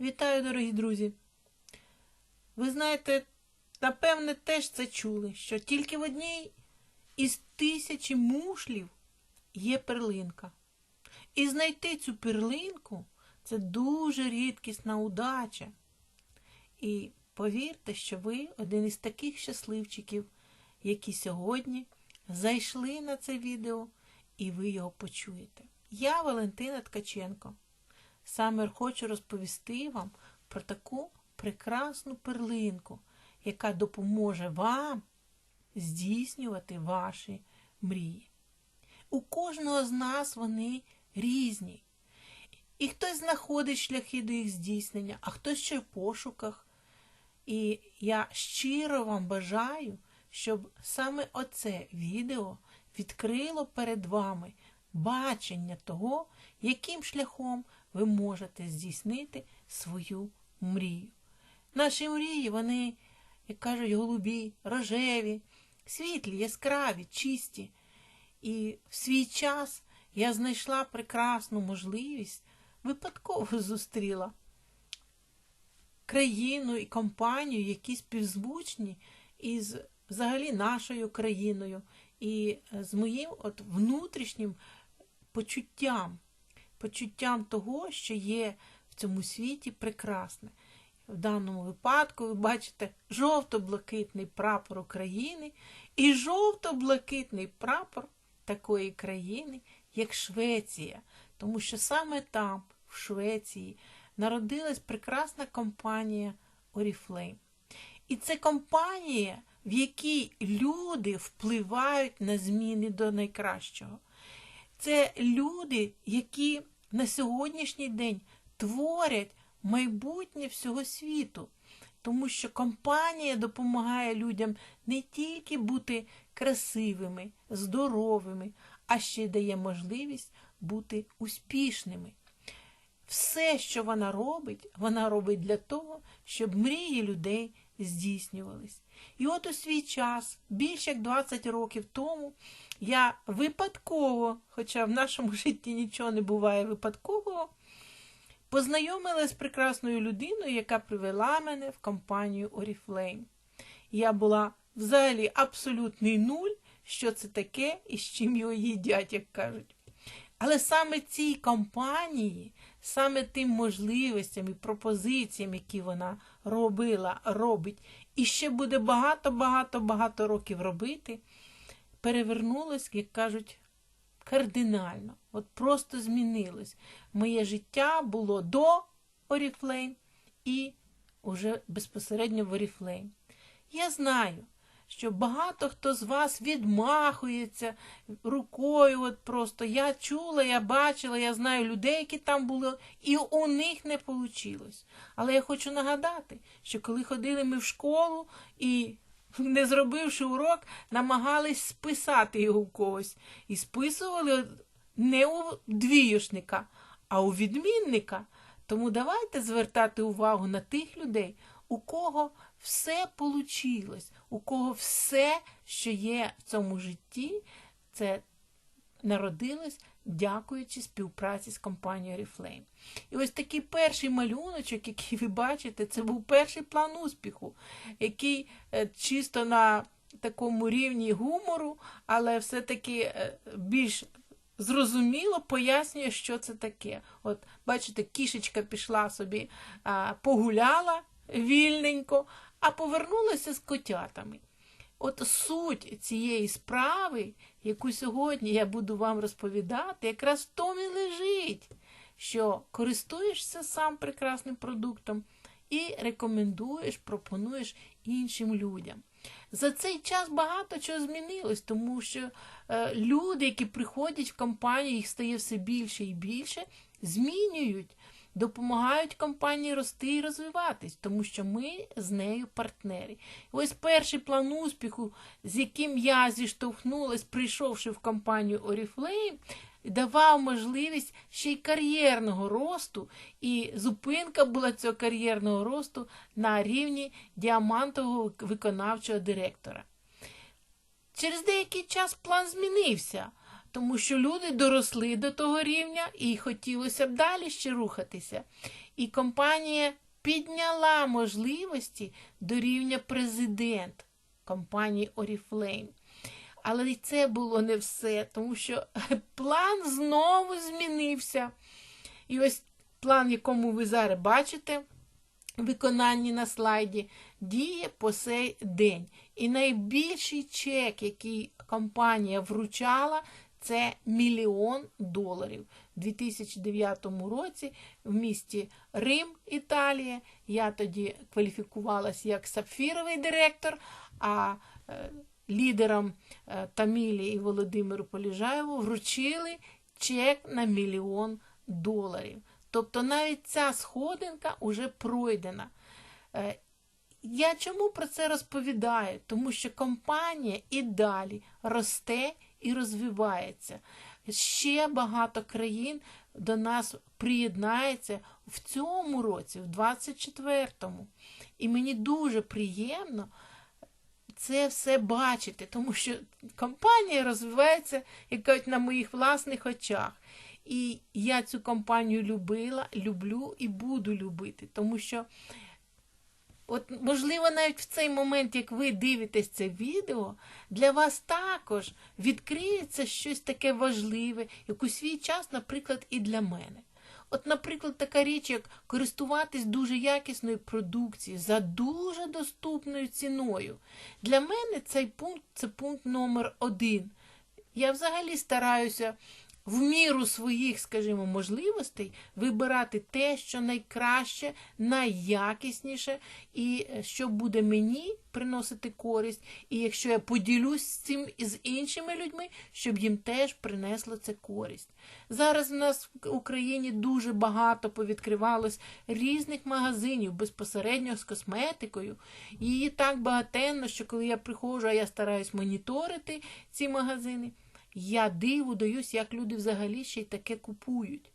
Вітаю, дорогі друзі! Ви знаєте, напевне, теж це чули, що тільки в одній із тисячі мушлів є перлинка. І знайти цю перлинку це дуже рідкісна удача. І повірте, що ви один із таких щасливчиків, які сьогодні зайшли на це відео, і ви його почуєте. Я Валентина Ткаченко. Саме хочу розповісти вам про таку прекрасну перлинку, яка допоможе вам здійснювати ваші мрії. У кожного з нас вони різні. І хтось знаходить шляхи до їх здійснення, а хтось ще в пошуках. І я щиро вам бажаю, щоб саме оце відео відкрило перед вами бачення того, яким шляхом ви можете здійснити свою мрію. Наші мрії, вони, як кажуть, голубі, рожеві, світлі, яскраві, чисті. І в свій час я знайшла прекрасну можливість, випадково зустріла країну і компанію, які співзвучні із взагалі нашою країною, і з моїм от внутрішнім почуттям, почуттям того, що є в цьому світі прекрасне. В даному випадку ви бачите жовто-блакитний прапор України і жовто-блакитний прапор такої країни, як Швеція. Тому що саме там, в Швеції, народилась прекрасна компанія Oriflame. І це компанія, в якій люди впливають на зміни до найкращого. Це люди, які на сьогоднішній день творять майбутнє всього світу. Тому що компанія допомагає людям не тільки бути красивими, здоровими, а ще й дає можливість бути успішними. Все, що вона робить, вона робить для того, щоб мрії людей здійснювались. І от у свій час, більше як 20 років тому, я випадково, хоча в нашому житті нічого не буває випадкового, познайомилася з прекрасною людиною, яка привела мене в компанію Oriflame. Я була взагалі абсолютний нуль, що це таке і з чим його їдять, як кажуть. Але саме цій компанії, саме тим можливостям і пропозиціям, які вона робила, робить, і ще буде багато-багато-багато років робити, перевернулось, як кажуть, кардинально. От просто змінилось. Моє життя було до Oriflame і уже безпосередньо в Oriflame. Я знаю, що багато хто з вас відмахується рукою. От просто я чула, я бачила, я знаю людей, які там були, і у них не вийшло. Але я хочу нагадати, що коли ходили ми в школу і. Не зробивши урок, намагались списати його у когось. І списували не у двіюшника, а у відмінника. Тому давайте звертати увагу на тих людей, у кого все получилось, у кого все, що є в цьому житті, це народилось, дякуючи співпраці з компанією Oriflame. І ось такий перший малюночок, який ви бачите, це був перший план успіху, який е, чисто на такому рівні гумору, але все-таки е, більш зрозуміло пояснює, що це таке. От, бачите, кішечка пішла собі, погуляла вільненько, а повернулася з котятами. От суть цієї справи, яку сьогодні я буду вам розповідати, якраз в тому і лежить, що користуєшся сам прекрасним продуктом і рекомендуєш, пропонуєш іншим людям. За цей час багато чого змінилось, тому що е, люди, які приходять в компанію, їх стає все більше і більше, змінюють допомагають компанії рости і розвиватись, тому що ми з нею партнери. ось перший план успіху, з яким я зіштовхнулась, прийшовши в компанію Oriflame, давав можливість ще й кар'єрного росту, і зупинка була цього кар'єрного росту на рівні діамантового виконавчого директора. Через деякий час план змінився. Тому що люди доросли до того рівня і хотілося б далі ще рухатися. І компанія підняла можливості до рівня президент компанії Oriflame. Але це було не все, тому що план знову змінився. І ось план, якому ви зараз бачите, виконанні на слайді, діє по сей день. І найбільший чек, який компанія вручала, це мільйон доларів. У 2009 році в місті Рим, Італія. Я тоді кваліфікувалася як сапфіровий директор, а е, лідерам е, Тамілі і Володимиру Поліжаєву вручили чек на мільйон доларів. Тобто навіть ця сходинка вже пройдена. Е, я чому про це розповідаю? Тому що компанія і далі росте і розвивається. Ще багато країн до нас приєднається в цьому році, в 24-му. І мені дуже приємно це все бачити, тому що компанія розвивається, як кажуть, на моїх власних очах. І я цю компанію любила, люблю і буду любити, тому що. От, можливо, навіть в цей момент, як ви дивитесь це відео, для вас також відкриється щось таке важливе, як у свій час, наприклад, і для мене. От, наприклад, така річ, як користуватись дуже якісною продукцією за дуже доступною ціною. Для мене цей пункт це пункт номер один. Я взагалі стараюся в міру своїх, скажімо, можливостей вибирати те, що найкраще, найякісніше, і е, що буде мені приносити користь. І якщо я поділюсь з цим із іншими людьми, щоб їм теж принесло це користь. Зараз в нас в Україні дуже багато повідкривалось різних магазинів безпосередньо з косметикою. Її так багатенно, що коли я приходжу, а я стараюсь моніторити ці магазини. Я диву даюсь, як люди взагалі ще й таке купують.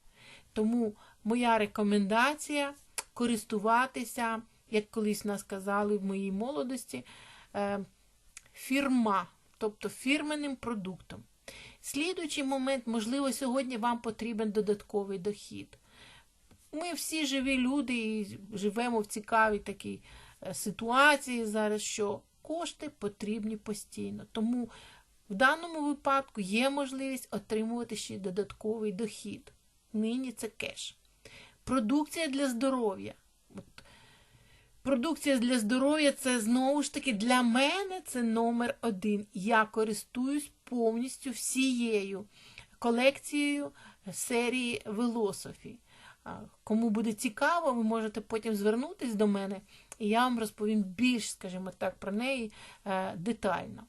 Тому моя рекомендація користуватися, як колись нас казали в моїй молодості, е, фірма, тобто фірменним продуктом. Слідуючий момент, можливо, сьогодні вам потрібен додатковий дохід. Ми всі живі люди і живемо в цікавій такій е, ситуації зараз, що кошти потрібні постійно. Тому в даному випадку є можливість отримувати ще додатковий дохід. Нині це кеш. Продукція для здоров'я. Продукція для здоров'я це знову ж таки для мене це номер один. Я користуюсь повністю всією колекцією серії Велософі. Кому буде цікаво, ви можете потім звернутися до мене, і я вам розповім більш, скажімо так, про неї е, детально.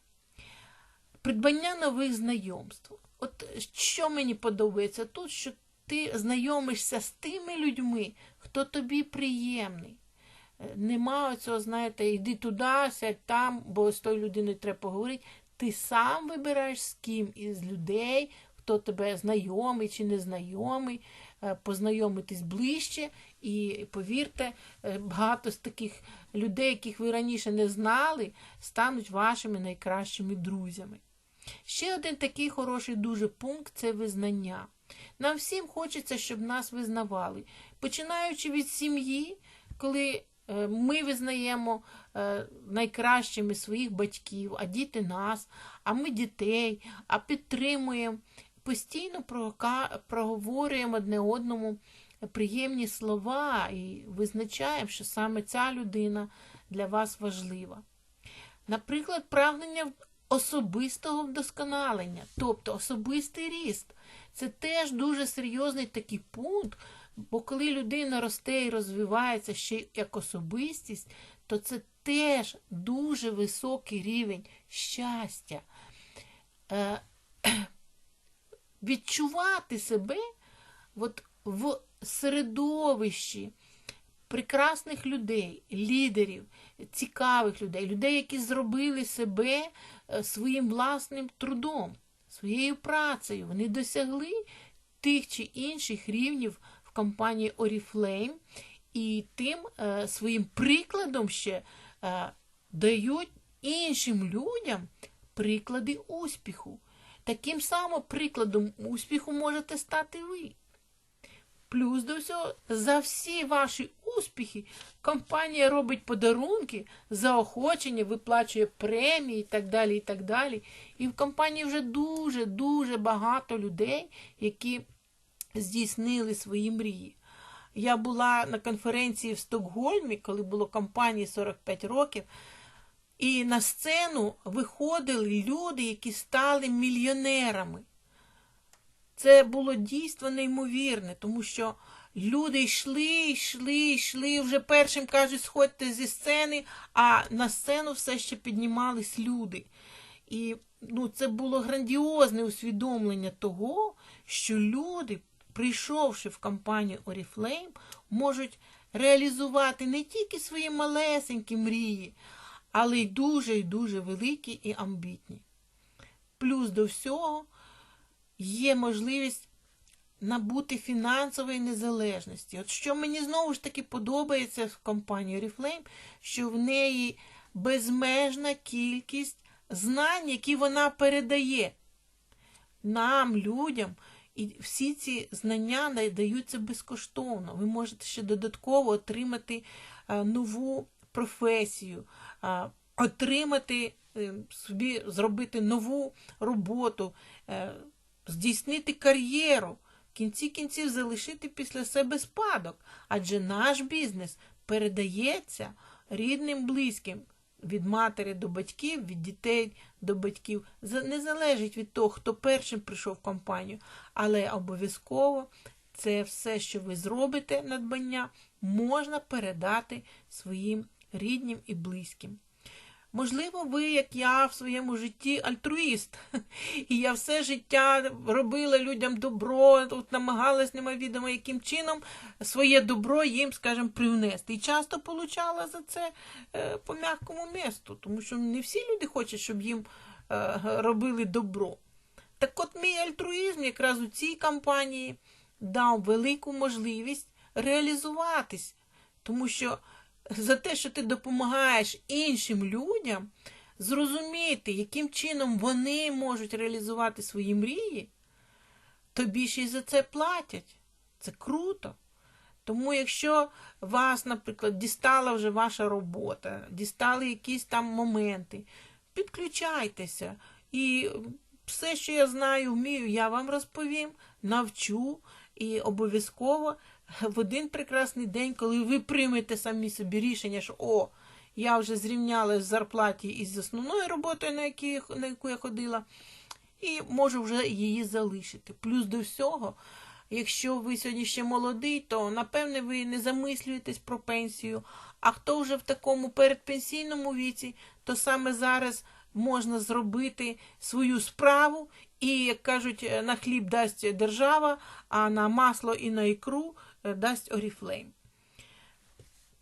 Придбання нових знайомств. От що мені подобається тут, що ти знайомишся з тими людьми, хто тобі приємний. Е, нема оцього, знаєте, йди туди, сядь там, бо з тою людиною треба поговорити. Ти сам вибираєш з ким із людей, хто тебе знайомий чи незнайомий, е, познайомитись ближче. І повірте, е, багато з таких людей, яких ви раніше не знали, стануть вашими найкращими друзями. Ще один такий хороший дуже пункт це визнання. Нам всім хочеться, щоб нас визнавали. Починаючи від сім'ї, коли е, ми визнаємо е, найкращими своїх батьків, а діти нас, а ми дітей, а підтримуємо, постійно проговорюємо одне одному приємні слова і визначаємо, що саме ця людина для вас важлива. Наприклад, прагнення особистого вдосконалення, тобто особистий ріст. Це теж дуже серйозний такий пункт, бо коли людина росте і розвивається ще як особистість, то це теж дуже високий рівень щастя. Е, Відчувати себе от в середовищі прекрасних людей, лідерів, цікавих людей, людей, які зробили себе Е, своїм власним трудом, своєю працею. Вони досягли тих чи інших рівнів в компанії Oriflame і тим е, своїм прикладом ще е, дають іншим людям приклади успіху. Таким самим прикладом успіху можете стати ви. Плюс до всього, за всі ваші успіхи компанія робить подарунки, заохочення, виплачує премії і так далі. І так далі. І в компанії вже дуже-дуже багато людей, які здійснили свої мрії. Я була на конференції в Стокгольмі, коли було компанії 45 років. І на сцену виходили люди, які стали мільйонерами. Це було дійство неймовірне, тому що люди йшли, йшли, йшли. Вже першим кажуть, сходьте зі сцени, а на сцену все ще піднімались люди. І ну, це було грандіозне усвідомлення того, що люди, прийшовши в компанію Oriflame, можуть реалізувати не тільки свої малесенькі мрії, але й дуже і дуже великі і амбітні. Плюс до всього є можливість набути фінансової незалежності. От що мені знову ж таки подобається в компанії Oriflame, що в неї безмежна кількість знань, які вона передає нам, людям. І всі ці знання надаються безкоштовно. Ви можете ще додатково отримати нову професію, отримати е, собі, зробити нову роботу, е, здійснити кар'єру, в кінці кінців залишити після себе спадок. Адже наш бізнес передається рідним, близьким. Від матері до батьків, від дітей до батьків. Не залежить від того, хто першим прийшов в компанію, але обов'язково це все, що ви зробите надбання, можна передати своїм рідним і близьким. Можливо, ви, як я, в своєму житті альтруїст. І я все життя робила людям добро, от намагалась невідомо яким чином своє добро їм, скажімо, привнести. І часто получала за це е, по м'якому месту, тому що не всі люди хочуть, щоб їм е, робили добро. Так от мій альтруїзм якраз у цій кампанії дав велику можливість реалізуватись, тому що за те, що ти допомагаєш іншим людям зрозуміти, яким чином вони можуть реалізувати свої мрії, тобі ще й за це платять. Це круто. Тому, якщо вас, наприклад, дістала вже ваша робота, дістали якісь там моменти, підключайтеся. І все, що я знаю, вмію, я вам розповім, навчу і обов'язково в один прекрасний день, коли ви приймете самі собі рішення, що о, я вже зрівняла з зарплаті із основною роботою, на, які, на яку я ходила, і можу вже її залишити. Плюс до всього, якщо ви сьогодні ще молодий, то напевне ви не замислюєтесь про пенсію. А хто вже в такому передпенсійному віці, то саме зараз можна зробити свою справу. І, як кажуть, на хліб дасть держава, а на масло і на ікру дасть Oriflame.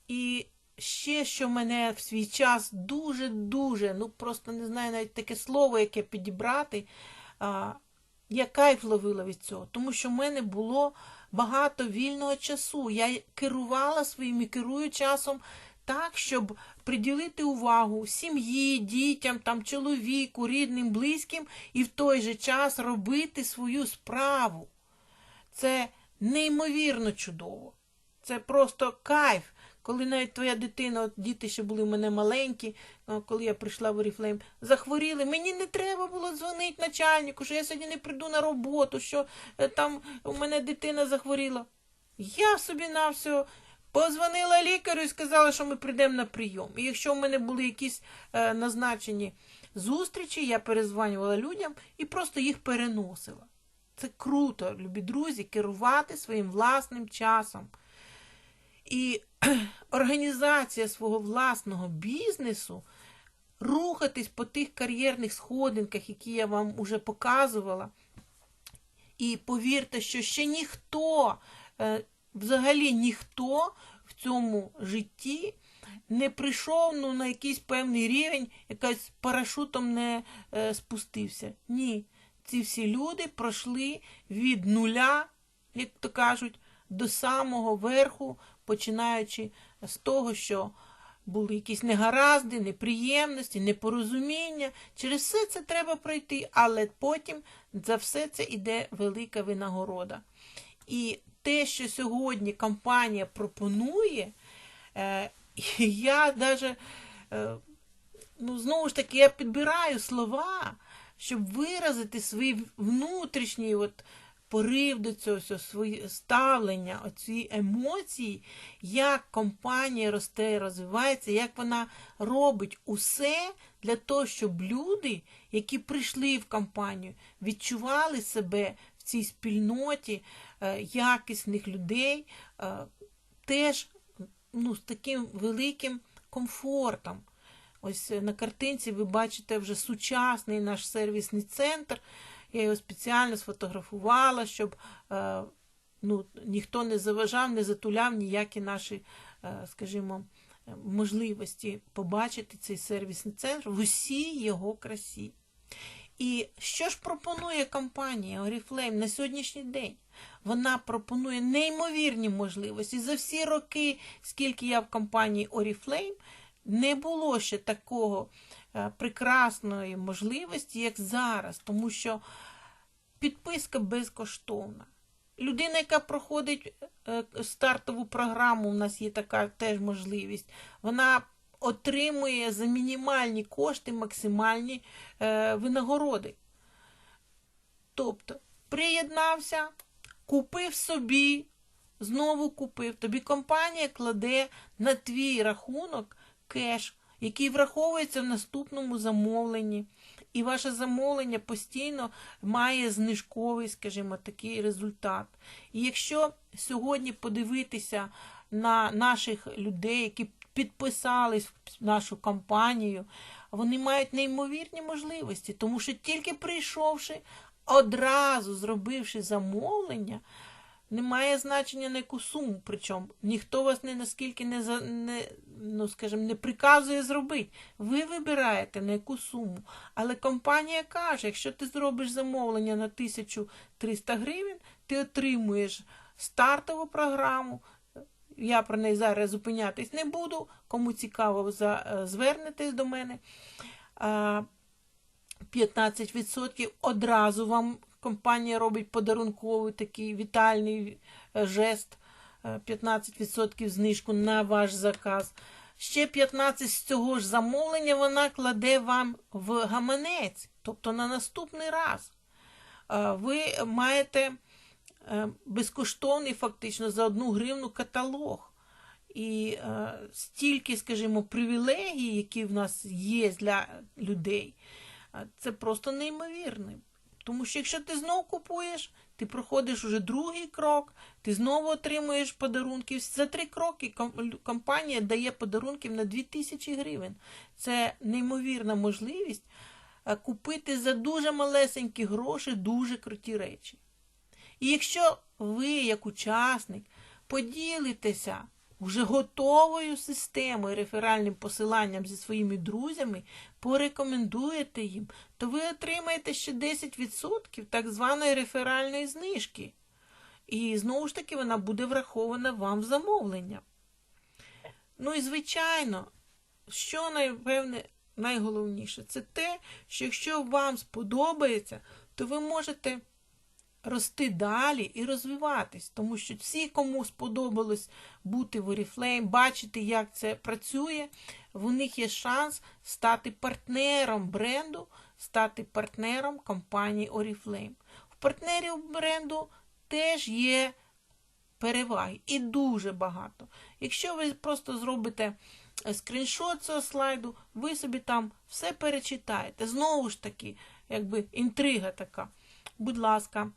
І ще, що мене в свій час дуже-дуже, ну просто не знаю навіть таке слово, яке підібрати, а, я кайф ловила від цього, тому що в мене було багато вільного часу. Я керувала своїм і керую часом так, щоб приділити увагу сім'ї, дітям, там, чоловіку, рідним, близьким і в той же час робити свою справу. Це неймовірно чудово. Це просто кайф. Коли навіть твоя дитина, от діти ще були в мене маленькі, коли я прийшла в Oriflame, захворіли, мені не треба було дзвонити начальнику, що я сьогодні не прийду на роботу, що е, там у мене дитина захворіла. Я собі на все позвонила лікарю і сказала, що ми прийдемо на прийом. І якщо в мене були якісь е, назначені зустрічі, я перезванювала людям і просто їх переносила. Це круто, любі друзі, керувати своїм власним часом. І організація свого власного бізнесу, рухатись по тих кар'єрних сходинках, які я вам уже показувала. І повірте, що ще ніхто, е, взагалі ніхто в цьому житті не прийшов ну, на якийсь певний рівень, якась парашутом не е, спустився. Ні ці всі люди пройшли від нуля, як то кажуть, до самого верху, починаючи з того, що були якісь негаразди, неприємності, непорозуміння. Через все це треба пройти, але потім за все це йде велика винагорода. І те, що сьогодні компанія пропонує, е, я навіть, ну, знову ж таки, я підбираю слова, щоб виразити свій внутрішній от порив до цього, своє ставлення, оці емоції, як компанія росте розвивається, як вона робить усе для того, щоб люди, які прийшли в компанію, відчували себе в цій спільноті е, якісних людей, е, теж ну, з таким великим комфортом. Ось е, на картинці ви бачите вже сучасний наш сервісний центр. Я його спеціально сфотографувала, щоб е, ну, ніхто не заважав, не затуляв ніякі наші, е, скажімо, можливості побачити цей сервісний центр в усій його красі. І що ж пропонує компанія Oriflame на сьогоднішній день? Вона пропонує неймовірні можливості. За всі роки, скільки я в компанії Oriflame, не було ще такого е, прекрасної можливості, як зараз, тому що підписка безкоштовна. Людина, яка проходить е, стартову програму, у нас є така теж можливість, вона отримує за мінімальні кошти максимальні е, винагороди. Тобто, приєднався, купив собі, знову купив. Тобі компанія кладе на твій рахунок кеш, який враховується в наступному замовленні. І ваше замовлення постійно має знижковий, скажімо, такий результат. І якщо сьогодні подивитися на наших людей, які підписались в нашу компанію, вони мають неймовірні можливості, тому що тільки прийшовши, одразу зробивши замовлення, немає значення на яку суму. Причому ніхто вас не наскільки не за не, ну, скажімо, не приказує зробити. Ви вибираєте на яку суму. Але компанія каже, якщо ти зробиш замовлення на 1300 гривень, ти отримуєш стартову програму. Я про неї зараз зупинятись не буду. Кому цікаво, е, звернетесь до мене. 15% одразу вам компанія робить подарунковий такий вітальний е, жест. 15% е, знижку на ваш заказ. Ще 15 з цього ж замовлення вона кладе вам в гаманець, тобто на наступний раз. Ви маєте Е, безкоштовний фактично за одну гривну каталог. І е, стільки, скажімо, привілегій, які в нас є для людей, це просто неймовірне. Тому що якщо ти знову купуєш, ти проходиш уже другий крок, ти знову отримуєш подарунки. За три кроки компанія дає подарунків на 2000 гривень. Це неймовірна можливість е, купити за дуже малесенькі гроші дуже круті речі. І якщо ви, як учасник, поділитеся вже готовою системою реферальним посиланням зі своїми друзями, порекомендуєте їм, то ви отримаєте ще 10% так званої реферальної знижки. І знову ж таки вона буде врахована вам в замовлення. Ну і, звичайно, що найпевне найголовніше, це те, що якщо вам сподобається, то ви можете рости далі і розвиватись, тому що всі, кому сподобалось бути в Oriflame, бачити, як це працює, в них є шанс стати партнером бренду, стати партнером компанії Oriflame. В партнерів бренду теж є переваги і дуже багато. Якщо ви просто зробите е, скріншот цього слайду, ви собі там все перечитаєте. Знову ж таки, якби інтрига така. Будь ласка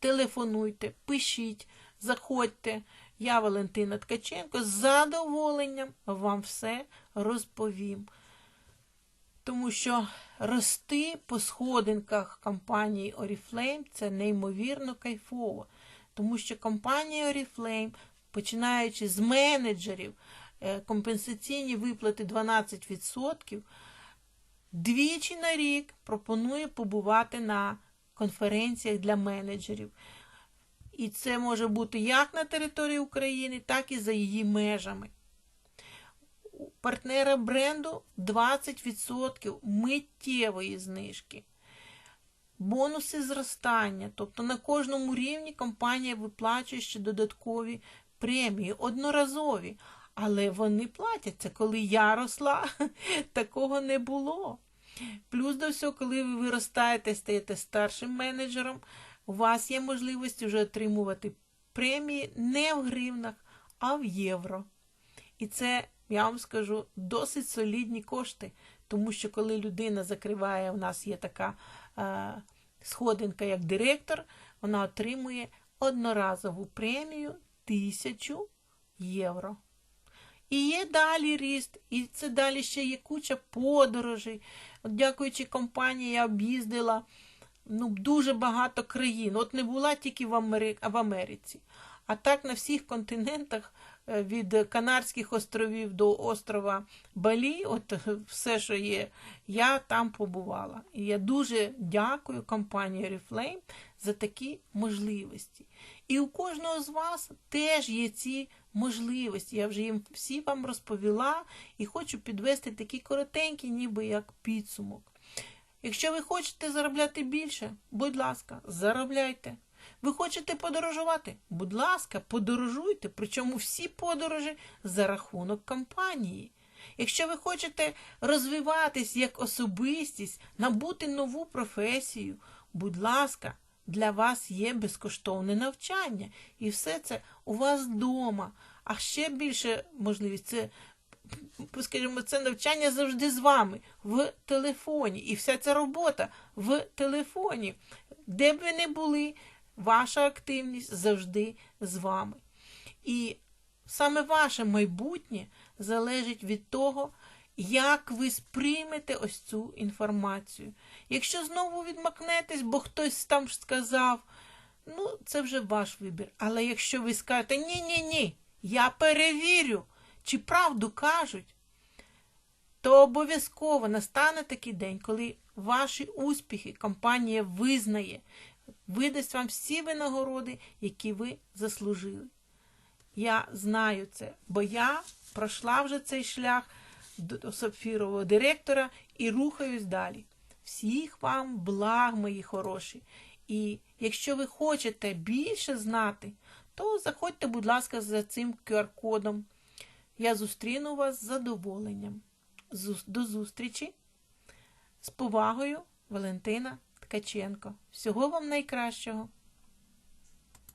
телефонуйте, пишіть, заходьте. Я Валентина Ткаченко з задоволенням вам все розповім. Тому що рости по сходинках компанії Oriflame це неймовірно кайфово. Тому що компанія Oriflame, починаючи з менеджерів, е, компенсаційні виплати 12%, двічі на рік пропонує побувати на конференціях для менеджерів. І це може бути як на території України, так і за її межами. у партнера бренду 20% миттєвої знижки. Бонуси зростання, тобто на кожному рівні компанія виплачує ще додаткові премії, одноразові. Але вони платяться. Коли я росла, такого не було. Плюс до всього, коли ви виростаєте, стаєте старшим менеджером, у вас є можливість вже отримувати премії не в гривнах, а в євро. І це, я вам скажу, досить солідні кошти, тому що коли людина закриває, у нас є така е, сходинка як директор, вона отримує одноразову премію 1000 євро. І є далі ріст, і це далі ще є куча подорожей. От дякуючи компанії, я об'їздила ну, дуже багато країн. От не була тільки в, Амери... в Америці. А так на всіх континентах е, від Канарських островів до острова Балі, от е, все, що є, я там побувала. І я дуже дякую компанії Reflame за такі можливості. І у кожного з вас теж є ці можливості. Я вже їм всі вам розповіла і хочу підвести такі коротенькі, ніби як підсумок. Якщо ви хочете заробляти більше, будь ласка, заробляйте. Ви хочете подорожувати? Будь ласка, подорожуйте, причому всі подорожі за рахунок компанії. Якщо ви хочете розвиватись як особистість, набути нову професію, будь ласка, для вас є безкоштовне навчання. І все це у вас вдома. А ще більше можливість це, скажімо, це навчання завжди з вами в телефоні. І вся ця робота в телефоні. Де б ви не були, ваша активність завжди з вами. І саме ваше майбутнє залежить від того, як ви сприймете ось цю інформацію. Якщо знову відмакнетесь, бо хтось там сказав, ну, це вже ваш вибір. Але якщо ви скажете ні-ні ні, я перевірю, чи правду кажуть, то обов'язково настане такий день, коли ваші успіхи компанія визнає, видасть вам всі винагороди, які ви заслужили. Я знаю це, бо я пройшла вже цей шлях до сапфірового директора і рухаюсь далі. Всіх вам благ, мої хороші. І якщо ви хочете більше знати, то заходьте, будь ласка, за цим QR-кодом. Я зустріну вас з задоволенням. До зустрічі. З повагою, Валентина Ткаченко. Всього вам найкращого!